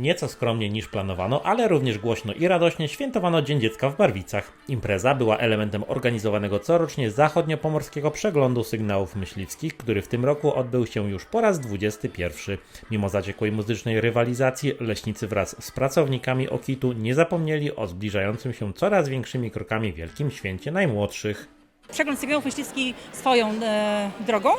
Nieco skromniej niż planowano, ale również głośno i radośnie świętowano Dzień Dziecka w Barwicach. Impreza była elementem organizowanego corocznie zachodniopomorskiego przeglądu sygnałów myśliwskich, który w tym roku odbył się już po raz 21. Mimo zaciekłej muzycznej rywalizacji, leśnicy wraz z pracownikami Okitu nie zapomnieli o zbliżającym się coraz większymi krokami wielkim święcie najmłodszych. Przegląd sygnałów myśliwskich swoją e, drogą,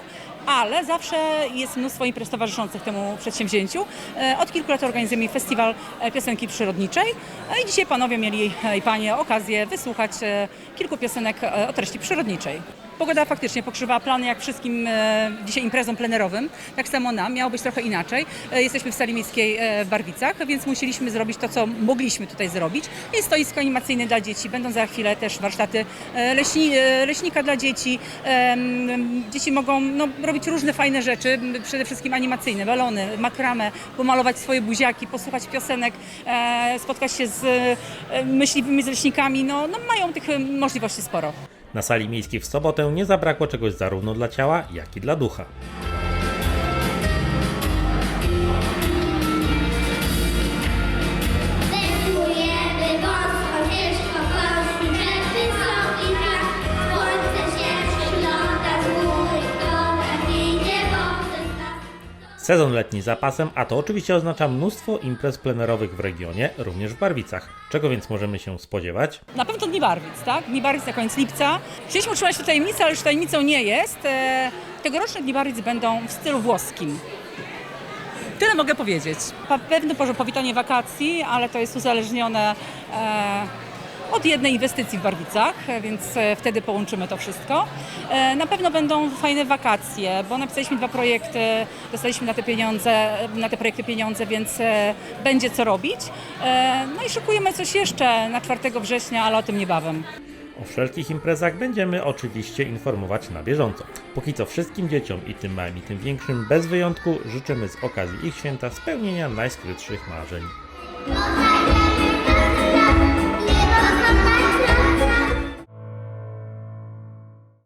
ale zawsze jest mnóstwo imprez towarzyszących temu przedsięwzięciu. E, od kilku lat organizujemy festiwal e, piosenki przyrodniczej e, i dzisiaj panowie mieli e, i panie okazję wysłuchać e, kilku piosenek e, o treści przyrodniczej. Pogoda faktycznie pokrzywała plany jak wszystkim e, dzisiaj imprezom plenerowym. Tak samo nam, miało być trochę inaczej. E, jesteśmy w sali miejskiej e, w Barwicach, więc musieliśmy zrobić to, co mogliśmy tutaj zrobić. Jest stoisko animacyjne dla dzieci, będą za chwilę też warsztaty leśni, leśnika dla dzieci. Dzieci mogą no, robić różne fajne rzeczy, przede wszystkim animacyjne, balony, makramę, pomalować swoje buziaki, posłuchać piosenek, spotkać się z myśliwymi, z leśnikami. No, no, mają tych możliwości sporo. Na sali miejskiej w sobotę nie zabrakło czegoś zarówno dla ciała, jak i dla ducha. Sezon letni za pasem, a to oczywiście oznacza mnóstwo imprez plenerowych w regionie, również w Barwicach. Czego więc możemy się spodziewać? Na pewno Dni Barwic, tak? Dni Barwic na koniec lipca. Chcieliśmy utrzymać to tajemnicę, ale już tajemnicą nie jest. E, Tegoroczne Dni Barwic będą w stylu włoskim. Tyle mogę powiedzieć. Pewne powitanie wakacji, ale to jest uzależnione e, od jednej inwestycji w Barwicach, e, więc e, wtedy połączymy to wszystko. E, Na pewno będą fajne wakacje, bo napisaliśmy dwa projekty, dostaliśmy na te pieniądze, na te projekty pieniądze, więc będzie co robić. No i szykujemy coś jeszcze na 4 września, ale o tym niebawem. O wszelkich imprezach będziemy oczywiście informować na bieżąco. Póki co wszystkim dzieciom i tym małym i tym większym bez wyjątku życzymy z okazji ich święta spełnienia najskrytszych marzeń.